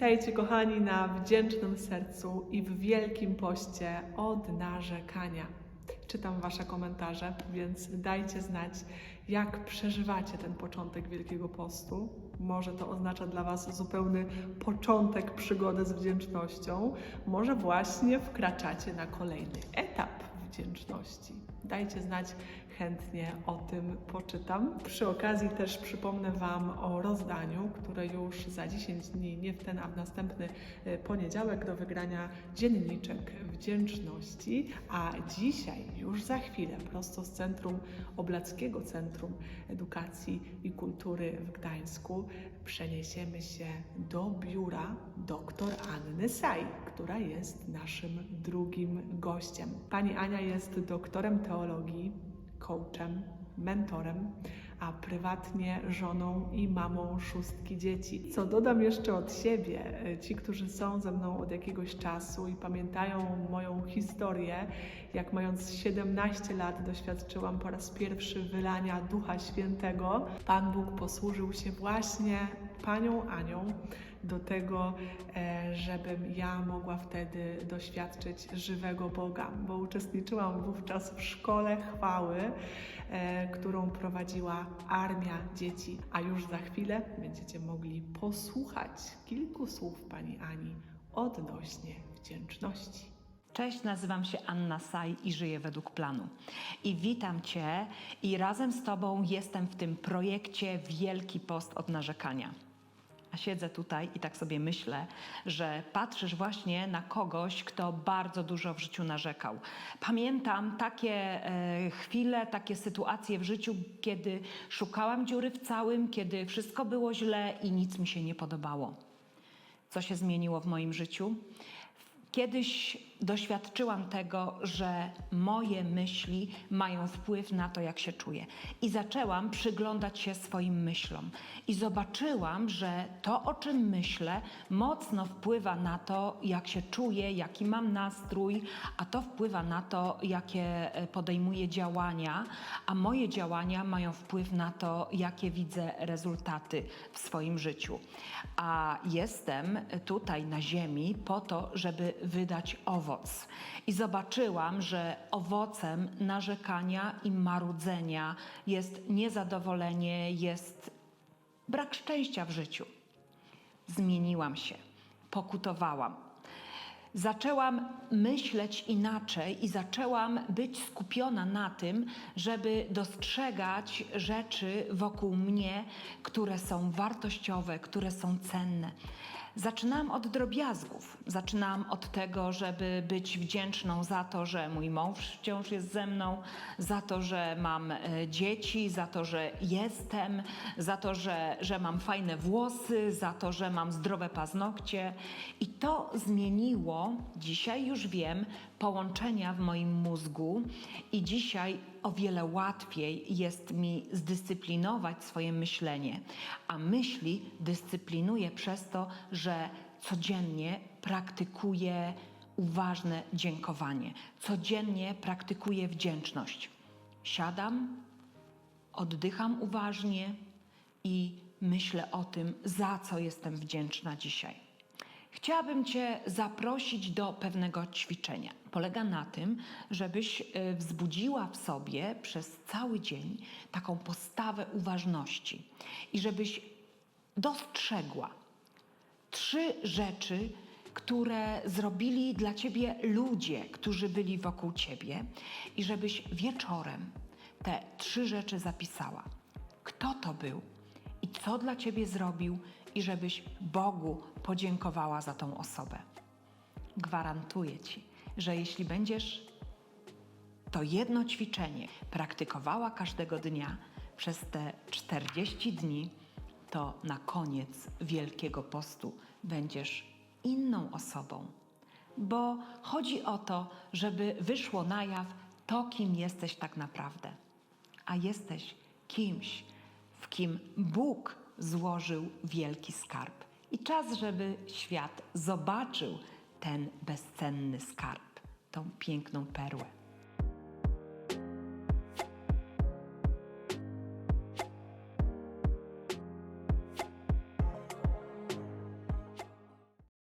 Witajcie kochani na wdzięcznym sercu i w wielkim poście od narzekania. Czytam Wasze komentarze, więc dajcie znać, jak przeżywacie ten początek Wielkiego Postu. Może to oznacza dla Was zupełny początek przygody z wdzięcznością, może właśnie wkraczacie na kolejny etap wdzięczności. Dajcie znać, chętnie o tym poczytam. Przy okazji też przypomnę Wam o rozdaniu, które już za 10 dni, nie w ten, a w następny e, poniedziałek do wygrania dzienniczek wdzięczności. A dzisiaj, już za chwilę, prosto z Centrum Oblackiego Centrum Edukacji i Kultury w Gdańsku, przeniesiemy się do biura dr Anny Saj, która jest naszym drugim gościem. Pani Ania jest doktorem teologii, coachem, mentorem, a prywatnie żoną i mamą szóstki dzieci. Co dodam jeszcze od siebie, e, ci, którzy są ze mną od jakiegoś czasu i pamiętają moją historię, jak mając 17 lat doświadczyłam po raz pierwszy wylania Ducha Świętego, Pan Bóg posłużył się właśnie Panią Anią do tego, e, żebym ja mogła wtedy doświadczyć żywego Boga, bo uczestniczyłam wówczas w szkole chwały, e, którą prowadziła armia dzieci, a już za chwilę będziecie mogli posłuchać kilku słów Pani Ani odnośnie wdzięczności. Cześć, nazywam się Anna Saj i żyję według planu. I witam Cię i razem z Tobą jestem w tym projekcie Wielki Post od narzekania. A siedzę tutaj i tak sobie myślę, że patrzysz właśnie na kogoś, kto bardzo dużo w życiu narzekał. Pamiętam takie e, chwile, takie sytuacje w życiu, kiedy szukałam dziury w całym, kiedy wszystko było źle i nic mi się nie podobało. Co się zmieniło w moim życiu? Kiedyś doświadczyłam tego, że moje myśli mają wpływ na to, jak się czuję. I zaczęłam przyglądać się swoim myślom. I zobaczyłam, że to, o czym myślę, mocno wpływa na to, jak się czuję, jaki mam nastrój, a to wpływa na to, jakie e, podejmuję działania, a moje działania mają wpływ na to, jakie widzę rezultaty w swoim życiu. A jestem tutaj na Ziemi po to, żeby wydać owoc. I zobaczyłam, że owocem narzekania i marudzenia jest niezadowolenie, jest brak szczęścia w życiu. Zmieniłam się, pokutowałam. Zaczęłam myśleć inaczej i zaczęłam być skupiona na tym, żeby dostrzegać rzeczy wokół mnie, które są wartościowe, które są cenne. Zaczynałam od drobiazgów. Zaczynałam od tego, żeby być wdzięczną za to, że mój mąż wciąż jest ze mną, za to, że mam e, dzieci, za to, że jestem, za to, że, że mam fajne włosy, za to, że mam zdrowe paznokcie. I to zmieniło, dzisiaj już wiem, połączenia w moim mózgu i dzisiaj o wiele łatwiej jest mi zdyscyplinować swoje myślenie, a myśli dyscyplinuję przez to, że codziennie praktykuję uważne dziękowanie, codziennie praktykuję wdzięczność. Siadam, oddycham uważnie i myślę o tym, za co jestem wdzięczna dzisiaj. Chciałabym Cię zaprosić do pewnego ćwiczenia. Polega na tym, żebyś e, wzbudziła w sobie przez cały dzień taką postawę uważności i żebyś dostrzegła trzy rzeczy, które zrobili dla Ciebie ludzie, którzy byli wokół Ciebie i żebyś wieczorem te trzy rzeczy zapisała. Kto to był co dla Ciebie zrobił i żebyś Bogu podziękowała za tą osobę. Gwarantuję Ci, że jeśli będziesz to jedno ćwiczenie praktykowała każdego dnia przez te 40 dni, to na koniec Wielkiego Postu będziesz inną osobą. Bo chodzi o to, żeby wyszło na jaw to, kim jesteś tak naprawdę. A jesteś kimś, kim Bóg złożył wielki skarb. I czas, żeby świat zobaczył ten bezcenny skarb, tą piękną perłę.